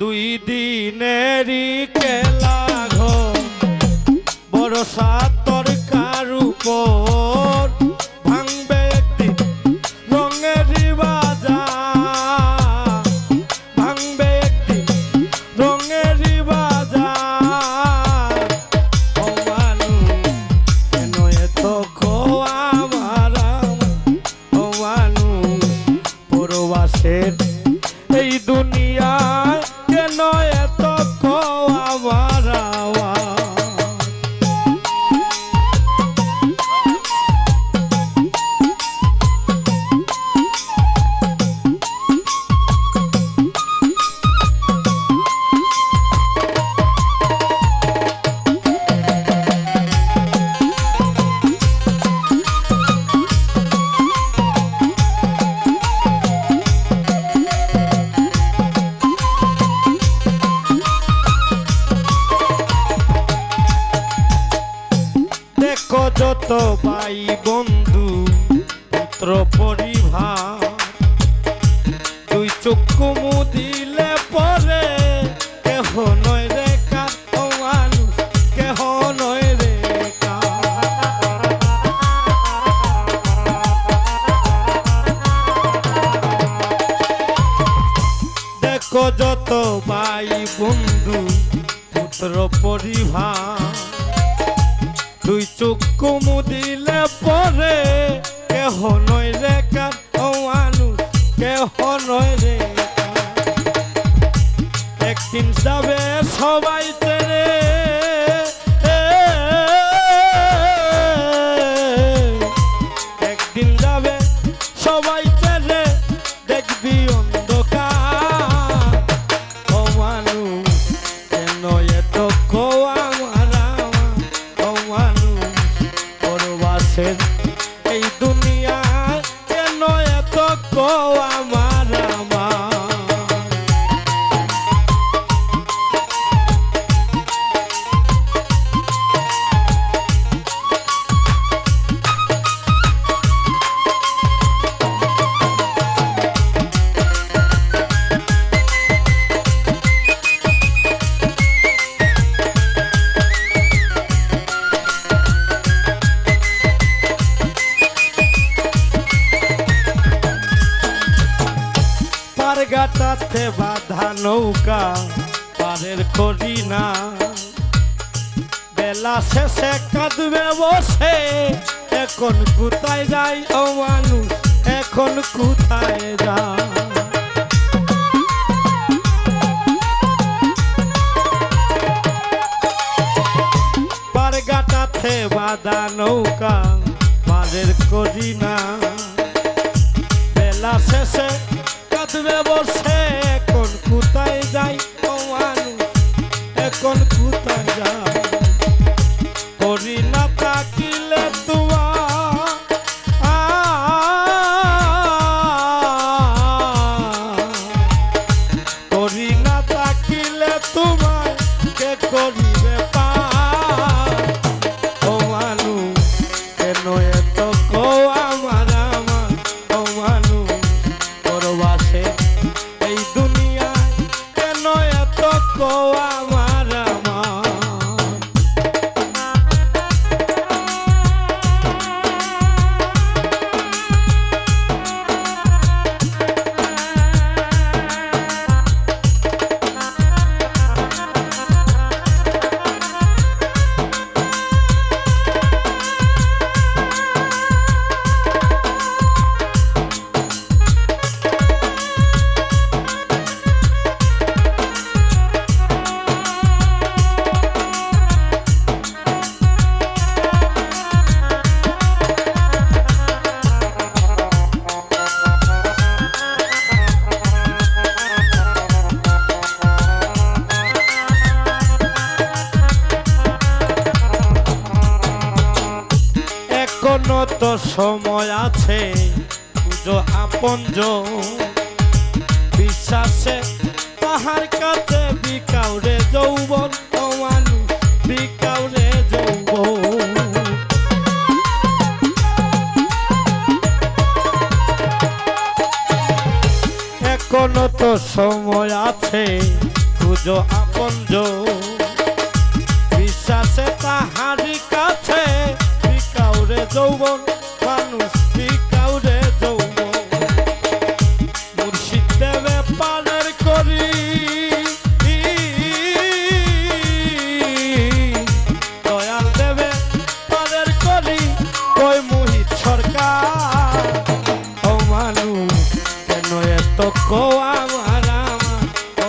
দুই দিনেরই কেলা ঘর। বড় সাতর ভাঙবে যত ভাই বন্ধু পুত্র পরিবার, দুই চক্ষু মুদিলে পরে কেহ নয় রে যত ভাই বন্ধু, পুত্র পরিবার দুই চক্ষু মুদিলে পরে, কেহ নয় রে কার? ও মানুষ, কেহ নয় রে একদিন যাবে সবাই এত কোয়া পারগাটাতে বাঁধা নৌকা পারের করি না। বেলা শেষে কাঁদবে বসে, এখন কোথায় যাই ও মানুষ? এখন কোথায় পারগাটাতে বাঁধা নৌকা পারের করি না। এত কোয়া এখনও তো সময় আছে। পুজো আপনজ বিশ্বাসে তাহার কাছে বিকাউরে যৌবন তো সময় আছে খুঁজো আপন বিশ্বাসে তাহারি কাছে বিকাউরে যৌবন, মানুষ বিকাউরে যৌবন? মুর্শিদ দেবে পালের করি। দয়াল দেবে পালের করি কই মোহিত সরকার, ও মানুষ, কেন এত কোয়া মারা ও